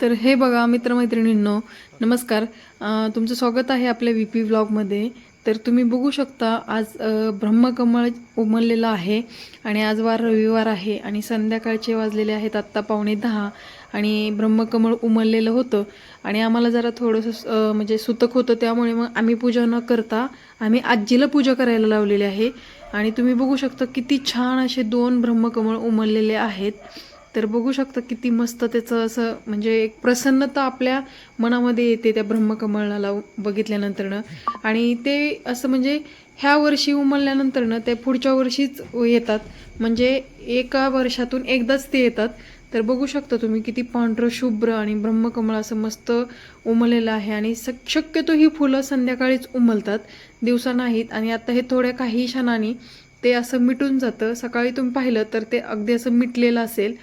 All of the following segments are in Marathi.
तर हे बघा मित्रमैत्रिणींनो नमस्कार. तुमचं स्वागत आहे आपल्या व्ही पी व्लॉगमध्ये तर तुम्ही बघू शकता आज ब्रह्मकमळ उमललेलं आहे आणि आज वार रविवार आहे आणि संध्याकाळचे वाजलेले आहेत आत्ता पावणे दहा आणि ब्रह्मकमळ उमललेलं होतं. आणि आम्हाला जरा थोडंसं म्हणजे सुतक होतं त्यामुळे मग आम्ही पूजा न करता आम्ही आजीला पूजा करायला लावलेली आहे. आणि तुम्ही बघू शकता किती छान असे दोन ब्रह्मकमळ उमललेले आहेत. तर बघू शकता किती मस्त त्याचं असं म्हणजे एक प्रसन्नता आपल्या मनामध्ये येते त्या ब्रह्मकमळाला बघितल्यानंतरनं. आणि ते असं म्हणजे ह्या वर्षी उमलल्यानंतरनं ते पुढच्या वर्षीच येतात. म्हणजे एका वर्षातून एकदाच ते येतात. तर बघू शकता तुम्ही किती पांढरं शुभ्र आणि ब्रह्मकमळ असं मस्त उमललेलं आहे. आणि स- शक्यतो ही फुलं संध्याकाळीच उमलतात दिवसा नाहीत. आणि आता हे थोड्या काही क्षणाने ते असं मिटून जातं. सकाळी तुम्ही पाहिलं तर ते अगदी असं मिटलेलं असेल.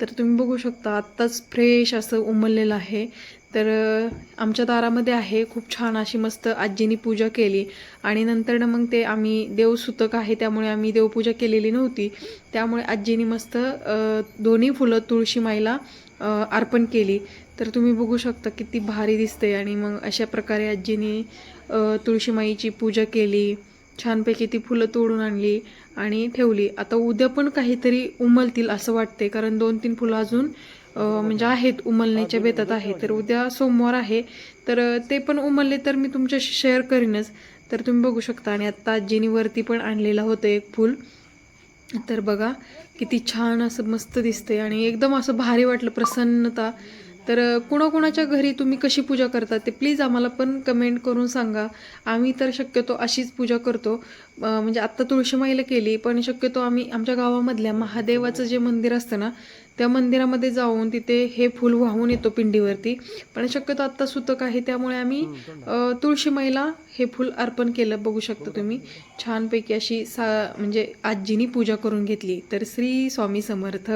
तर तुम्ही बघू शकता आत्ताच फ्रेश असं उमललेलं आहे. तर आमच्या दारामध्ये आहे खूप छान अशी मस्त आजीनी पूजा केली. आणि नंतरनं मग ते आम्ही देवसुतक आहे त्यामुळे आम्ही देवपूजा केलेली नव्हती. त्यामुळे आजीनी मस्त दोन्ही फुलं तुळशी माईला अर्पण केली. तर तुम्ही बघू शकता किती भारी दिसते आणि मग अशा प्रकारे आजीनी तुळशीमाईची पूजा केली. छानपैकी ती फुलं तोडून आणली आणि ठेवली. आता उद्या पण काहीतरी उमलतील असं वाटते कारण दोन तीन फुलं अजून म्हणजे आहेत उमलण्याच्या बेतात आहे तर उद्या सोमवार आहे. तर ते पण उमलले तर मी तुमच्याशी शेअर करीनच. तर तुम्ही बघू शकता. आणि आत्ता आजीनी वरती पण आणलेलं होतं एक फूल. तर बघा किती छान असं मस्त दिसतंय. आणि एकदम असं भारी वाटलं प्रसन्नता. तर कुणाकुणाच्या घरी तुम्ही कशी पूजा करता ते प्लीज आम्हाला पण कमेंट करून सांगा. आम्ही तर शक्यतो अशीच पूजा करतो. म्हणजे आत्ता तुळशीमाईला केली पण शक्यतो आम्ही आमच्या गावामधल्या महादेवाचं जे मंदिर असतं ना त्या मंदिरामध्ये जाऊन तिथे हे फूल वाहून येतो पिंडीवरती. पण शक्यतो आत्ता सुतक आहे त्यामुळे आम्ही तुळशीमाईला हे फूल अर्पण केलं बघू शकता तुम्ही. छानपैकी अशी सा म्हणजे आजीनी पूजा करून घेतली. तर श्री स्वामी समर्थ.